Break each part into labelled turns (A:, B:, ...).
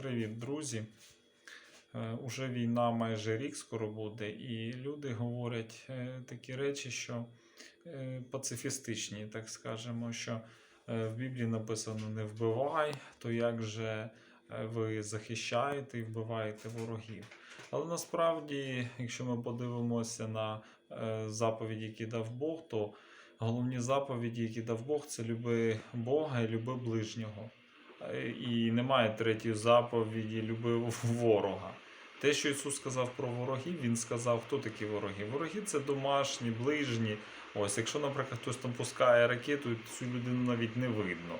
A: Привіт, друзі. Е, Уже війна майже рік скоро буде, і люди говорять е, такі речі, що е, пацифістичні, так скажемо, що в Біблії написано не вбивай, то як же ви захищаєте і вбиваєте ворогів. Але насправді, якщо ми подивимося на заповіді, які дав Бог, то головні заповіді, які дав Бог, це люби Бога і люби ближнього. І немає третьої заповіді люби ворога. Те, що Ісус сказав про ворогів, Він сказав, хто такі вороги. Вороги це домашні, ближні. Ось, якщо, наприклад, хтось там пускає ракету, цю людину навіть не видно.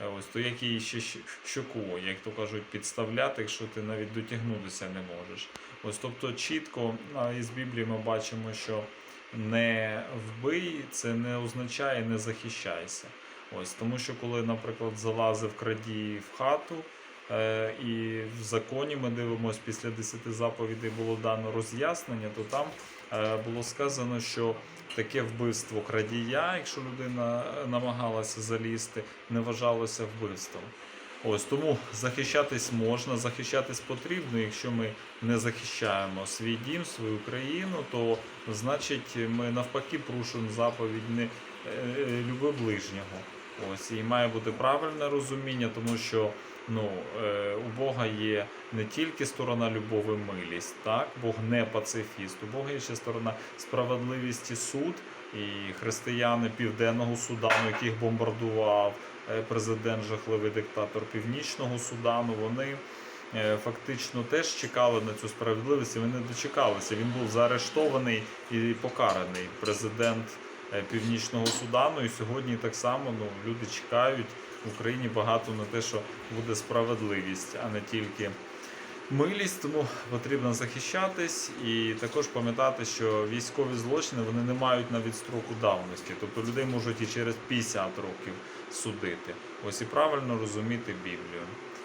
A: Е, Ось то як її ще щоку, як то кажуть, підставляти, якщо ти навіть дотягнутися не можеш. Ось тобто чітко із Біблії ми бачимо, що не вбий, це не означає не захищайся. Ось тому, що коли, наприклад, залазив крадій в хату, е, і в законі ми дивимося, після 10 заповідей було дано роз'яснення, то там е, було сказано, що таке вбивство крадія, якщо людина е, намагалася залізти, не вважалося вбивством. Ось тому захищатись можна, захищатись потрібно. Якщо ми не захищаємо свій дім, свою країну, то значить ми навпаки порушуємо заповідь не е, е, люби ближнього. Ось і має бути правильне розуміння, тому що ну, е, у Бога є не тільки сторона любові милість, так Бог не пацифіст. У Бога є ще сторона справедливість і суд. І християни Південного Судану, яких бомбардував е, президент, жахливий диктатор Північного Судану, вони е, фактично теж чекали на цю справедливість. і Вони дочекалися. Він був заарештований і покараний. Президент Північного Судану. І сьогодні так само ну, люди чекають в Україні багато на те, що буде справедливість, а не тільки милість. Тому потрібно захищатись і також пам'ятати, що військові злочини вони не мають навіть строку давності. Тобто людей можуть і через 50 років судити. Ось і правильно розуміти Біблію.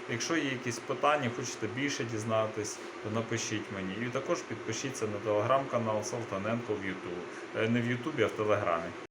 A: Якщо є якісь питання, хочете більше дізнатись, то напишіть мені. І також підпишіться на телеграм-канал Салтаненко в Ютуб. Е, Не в Ютубі, а в Телеграмі.